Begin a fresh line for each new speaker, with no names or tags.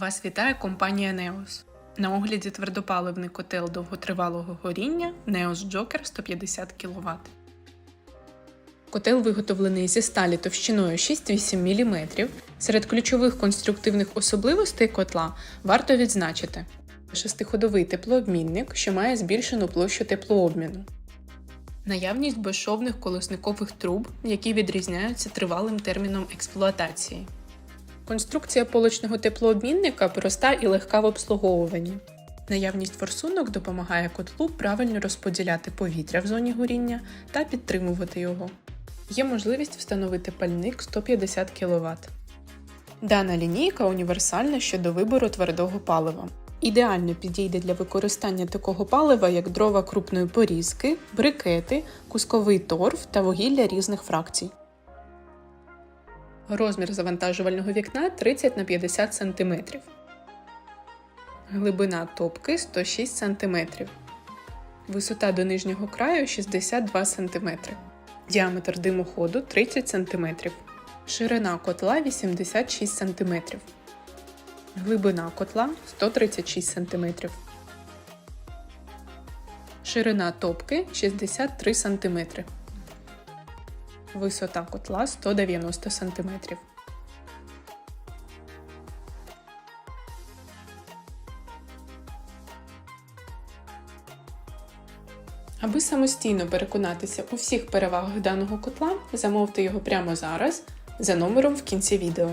Вас вітає компанія Neos. На огляді твердопаливний котел довготривалого горіння Neos Joker 150 кВт. Котел виготовлений зі сталі товщиною 6-8 мм. Серед ключових конструктивних особливостей котла варто відзначити шестиходовий теплообмінник, що має збільшену площу теплообміну. Наявність безшовних колосникових труб, які відрізняються тривалим терміном експлуатації. Конструкція полочного теплообмінника проста і легка в обслуговуванні. Наявність форсунок допомагає котлу правильно розподіляти повітря в зоні горіння та підтримувати його. Є можливість встановити пальник 150 кВт. Дана лінійка універсальна щодо вибору твердого палива. Ідеально підійде для використання такого палива, як дрова крупної порізки, брикети, кусковий торф та вугілля різних фракцій. Розмір завантажувального вікна 30 на 50 см. Глибина топки 106 см. Висота до нижнього краю 62 см. Діаметр димоходу 30 см. Ширина котла 86 см. Глибина котла 136 см. Ширина топки 63 см. Висота котла 190 см. Аби самостійно переконатися у всіх перевагах даного котла, замовте його прямо зараз за номером в кінці відео.